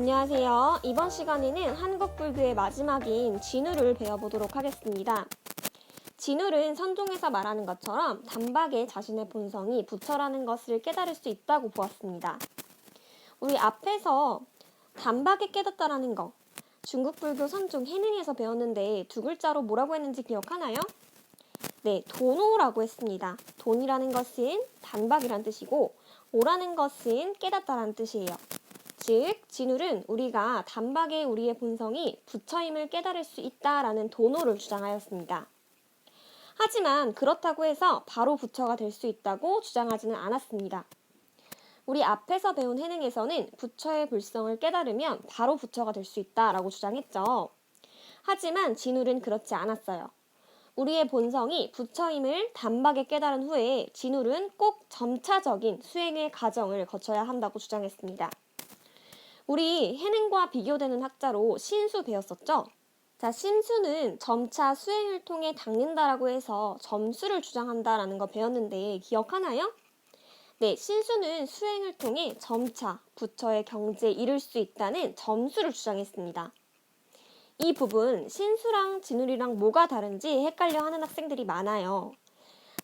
안녕하세요. 이번 시간에는 한국 불교의 마지막인 진우를 배워보도록 하겠습니다. 진울은 선종에서 말하는 것처럼 단박에 자신의 본성이 부처라는 것을 깨달을 수 있다고 보았습니다. 우리 앞에서 단박에 깨닫다라는 거, 중국 불교 선종 해능에서 배웠는데 두 글자로 뭐라고 했는지 기억하나요? 네, 도노라고 했습니다. 돈이라는 것은 단박이란 뜻이고 오라는 것은 깨닫다라는 뜻이에요. 즉, 진울은 우리가 단박에 우리의 본성이 부처임을 깨달을 수 있다라는 도노를 주장하였습니다. 하지만 그렇다고 해서 바로 부처가 될 수 있다고 주장하지는 않았습니다. 우리 앞에서 배운 해능에서는 부처의 불성을 깨달으면 바로 부처가 될 수 있다라고 주장했죠. 하지만 진울은 그렇지 않았어요. 우리의 본성이 부처임을 단박에 깨달은 후에 진울은 꼭 점차적인 수행의 과정을 거쳐야 한다고 주장했습니다. 우리 해능과 비교되는 학자로 신수 배웠었죠? 자, 신수는 점차 수행을 통해 닦는다라고 해서 점수를 주장한다라는 거 배웠는데 기억하나요? 네, 신수는 수행을 통해 점차 부처의 경지에 이를 수 있다는 점수를 주장했습니다. 이 부분 신수랑 진울이랑 뭐가 다른지 헷갈려 하는 학생들이 많아요.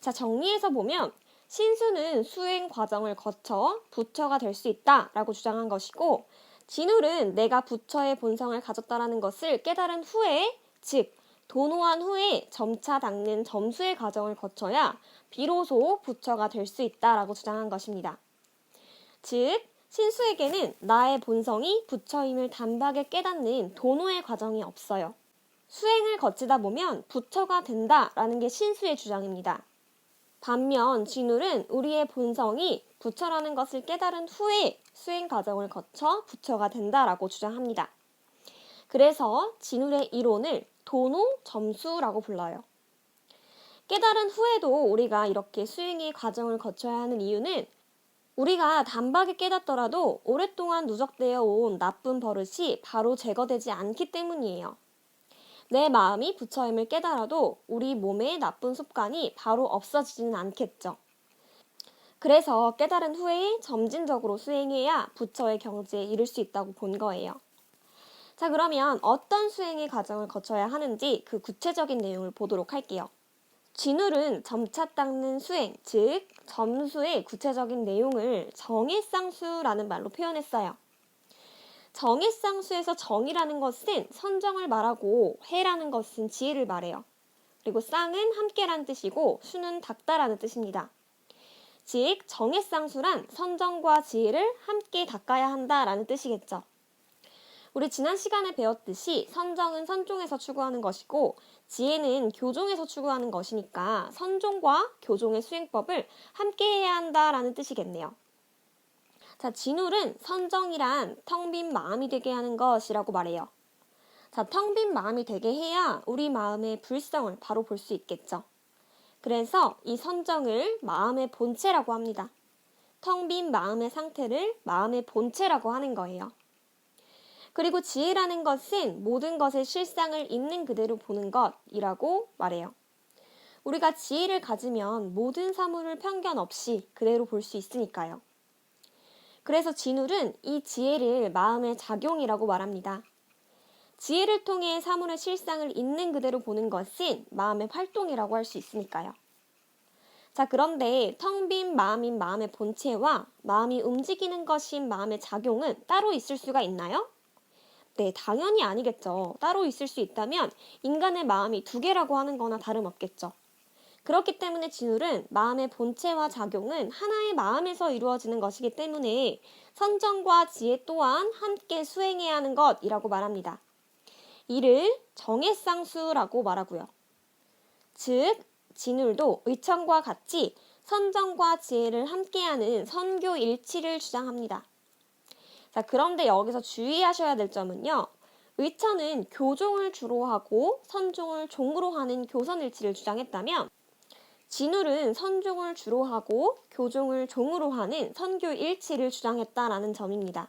자, 정리해서 보면 신수는 수행 과정을 거쳐 부처가 될 수 있다라고 주장한 것이고 진울은 내가 부처의 본성을 가졌다라는 것을 깨달은 후에, 즉, 도노한 후에 점차 닦는 점수의 과정을 거쳐야 비로소 부처가 될 수 있다라고 주장한 것입니다. 즉, 신수에게는 나의 본성이 부처임을 단박에 깨닫는 도노의 과정이 없어요. 수행을 거치다 보면 부처가 된다라는 게 신수의 주장입니다. 반면 진울은 우리의 본성이 부처라는 것을 깨달은 후에 수행 과정을 거쳐 부처가 된다라고 주장합니다. 그래서 진울의 이론을 도노 점수라고 불러요. 깨달은 후에도 우리가 이렇게 수행의 과정을 거쳐야 하는 이유는 우리가 단박에 깨닫더라도 오랫동안 누적되어 온 나쁜 버릇이 바로 제거되지 않기 때문이에요. 내 마음이 부처임을 깨달아도 우리 몸의 나쁜 습관이 바로 없어지지는 않겠죠. 그래서 깨달은 후에 점진적으로 수행해야 부처의 경지에 이를 수 있다고 본 거예요. 자, 그러면 어떤 수행의 과정을 거쳐야 하는지 그 구체적인 내용을 보도록 할게요. 진울은 점차 닦는 수행, 즉, 점수의 구체적인 내용을 정해쌍수라는 말로 표현했어요. 정해쌍수에서 정이라는 것은 선정을 말하고 해라는 것은 지혜를 말해요. 그리고 쌍은 함께라는 뜻이고 수는 닦다라는 뜻입니다. 즉, 정해쌍수란 선정과 지혜를 함께 닦아야 한다라는 뜻이겠죠. 우리 지난 시간에 배웠듯이 선정은 선종에서 추구하는 것이고 지혜는 교종에서 추구하는 것이니까 선종과 교종의 수행법을 함께 해야 한다라는 뜻이겠네요. 자, 진울은 선정이란 텅 빈 마음이 되게 하는 것이라고 말해요. 자, 텅 빈 마음이 되게 해야 우리 마음의 불성을 바로 볼 수 있겠죠. 그래서 이 선정을 마음의 본체라고 합니다. 텅 빈 마음의 상태를 마음의 본체라고 하는 거예요. 그리고 지혜라는 것은 모든 것의 실상을 있는 그대로 보는 것이라고 말해요. 우리가 지혜를 가지면 모든 사물을 편견 없이 그대로 볼 수 있으니까요. 그래서 진울은 이 지혜를 마음의 작용이라고 말합니다. 지혜를 통해 사물의 실상을 있는 그대로 보는 것은 마음의 활동이라고 할 수 있으니까요. 자, 그런데 텅 빈 마음인 마음의 본체와 마음이 움직이는 것인 마음의 작용은 따로 있을 수가 있나요? 네, 당연히 아니겠죠. 따로 있을 수 있다면 인간의 마음이 두 개라고 하는 거나 다름없겠죠. 그렇기 때문에 진울은 마음의 본체와 작용은 하나의 마음에서 이루어지는 것이기 때문에 선정과 지혜 또한 함께 수행해야 하는 것이라고 말합니다. 이를 정해쌍수라고 말하고요. 즉, 진울도 의천과 같이 선정과 지혜를 함께하는 선교 일치를 주장합니다. 자, 그런데 여기서 주의하셔야 될 점은요. 의천은 교종을 주로 하고 선종을 종으로 하는 교선일치를 주장했다면 진울은 선종을 주로 하고 교종을 종으로 하는 선교 일치를 주장했다라는 점입니다.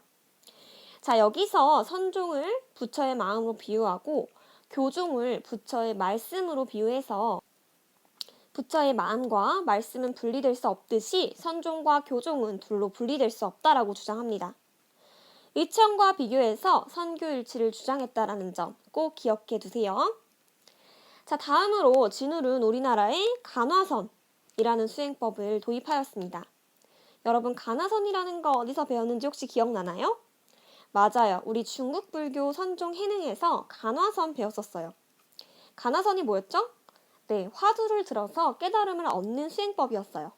자, 여기서 선종을 부처의 마음으로 비유하고 교종을 부처의 말씀으로 비유해서 부처의 마음과 말씀은 분리될 수 없듯이 선종과 교종은 둘로 분리될 수 없다라고 주장합니다. 의천과 비교해서 선교일치를 주장했다라는 점 꼭 기억해 두세요. 자, 다음으로 진울은 우리나라에 간화선이라는 수행법을 도입하였습니다. 여러분, 간화선이라는 거 어디서 배웠는지 혹시 기억나나요? 맞아요. 우리 중국 불교 선종 해능에서 간화선 배웠었어요. 간화선이 뭐였죠? 네, 화두를 들어서 깨달음을 얻는 수행법이었어요.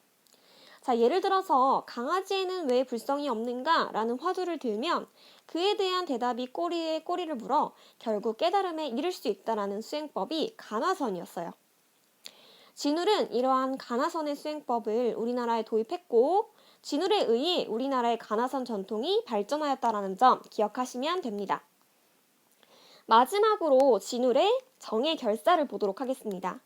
자, 예를 들어서 강아지에는 왜 불성이 없는가? 라는 화두를 들면 그에 대한 대답이 꼬리에 꼬리를 물어 결국 깨달음에 이를 수 있다라는 수행법이 간화선이었어요. 진울은 이러한 간화선의 수행법을 우리나라에 도입했고 진울에 의해 우리나라의 간화선 전통이 발전하였다라는 점 기억하시면 됩니다. 마지막으로 진울의 정의 결사를 보도록 하겠습니다.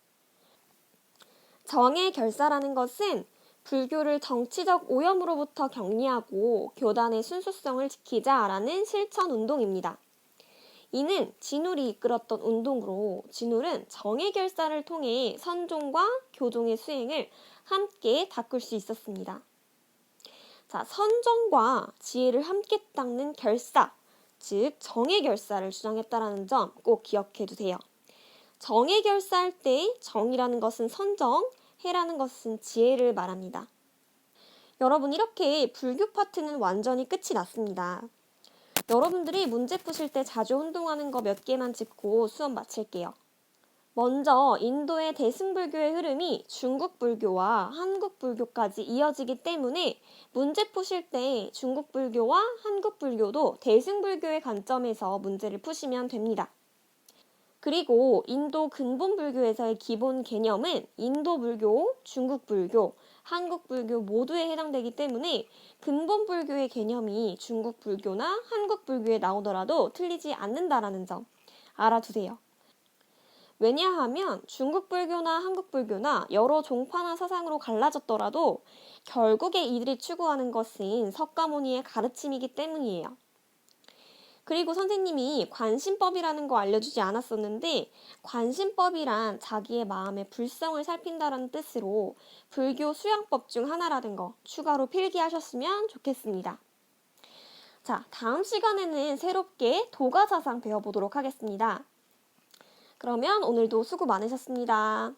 정의 결사라는 것은 불교를 정치적 오염으로부터 격리하고 교단의 순수성을 지키자라는 실천 운동입니다. 이는 진울이 이끌었던 운동으로 진울은 정의 결사를 통해 선종과 교종의 수행을 함께 닦을 수 있었습니다. 자, 선정과 지혜를 함께 닦는 결사, 즉 정의 결사를 주장했다라는 점 꼭 기억해 두세요. 정의 결사할 때 정이라는 것은 선정, 해라는 것은 지혜를 말합니다. 여러분 이렇게 불교 파트는 완전히 끝이 났습니다. 여러분들이 문제 푸실 때 자주 혼동하는 거 몇 개만 짚고 수업 마칠게요. 먼저 인도의 대승불교의 흐름이 중국 불교와 한국 불교까지 이어지기 때문에 문제 푸실 때 중국 불교와 한국 불교도 대승불교의 관점에서 문제를 푸시면 됩니다. 그리고 인도 근본 불교에서의 기본 개념은 인도 불교, 중국 불교, 한국 불교 모두에 해당되기 때문에 근본 불교의 개념이 중국 불교나 한국 불교에 나오더라도 틀리지 않는다라는 점 알아두세요. 왜냐하면 중국 불교나 한국 불교나 여러 종파나 사상으로 갈라졌더라도 결국에 이들이 추구하는 것은 석가모니의 가르침이기 때문이에요. 그리고 선생님이 관심법이라는 거 알려주지 않았었는데 관심법이란 자기의 마음의 불성을 살핀다는 뜻으로 불교 수양법 중 하나라는 거 추가로 필기하셨으면 좋겠습니다. 자, 다음 시간에는 새롭게 도가사상 배워보도록 하겠습니다. 그러면 오늘도 수고 많으셨습니다.